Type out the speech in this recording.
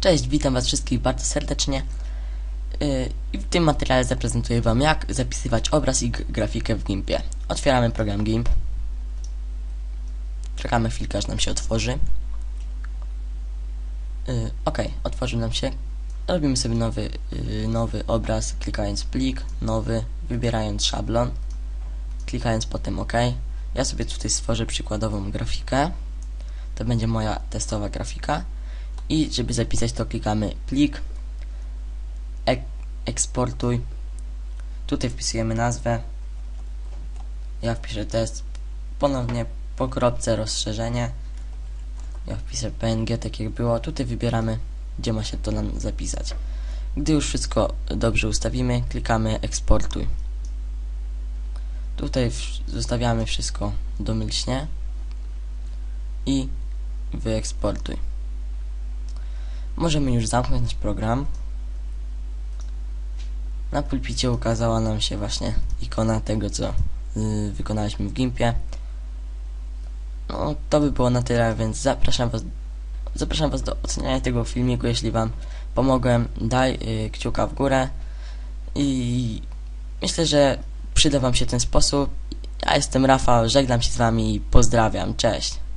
Cześć, witam was wszystkich bardzo serdecznie yy, i w tym materiale zaprezentuję wam jak zapisywać obraz i grafikę w Gimpie. Otwieramy program Gimp. Czekamy chwilkę aż nam się otworzy. Yy, ok, otworzył nam się. Robimy sobie nowy, yy, nowy obraz, klikając plik, nowy, wybierając szablon, klikając potem OK. Ja sobie tutaj stworzę przykładową grafikę. To będzie moja testowa grafika i żeby zapisać to klikamy plik ek eksportuj. Tutaj wpisujemy nazwę. Ja wpiszę test. Ponownie po kropce rozszerzenie. Ja wpiszę png tak jak było. Tutaj wybieramy gdzie ma się to nam zapisać. Gdy już wszystko dobrze ustawimy klikamy eksportuj. Tutaj zostawiamy wszystko domyślnie i wyeksportuj Możemy już zamknąć program. Na pulpicie ukazała nam się właśnie ikona tego, co yy, wykonaliśmy w Gimpie. No, to by było na tyle, więc zapraszam Was, zapraszam was do oceniania tego filmiku, jeśli Wam pomogłem. Daj yy, kciuka w górę i myślę, że przyda Wam się ten sposób. Ja jestem Rafał, żegnam się z Wami i pozdrawiam. Cześć!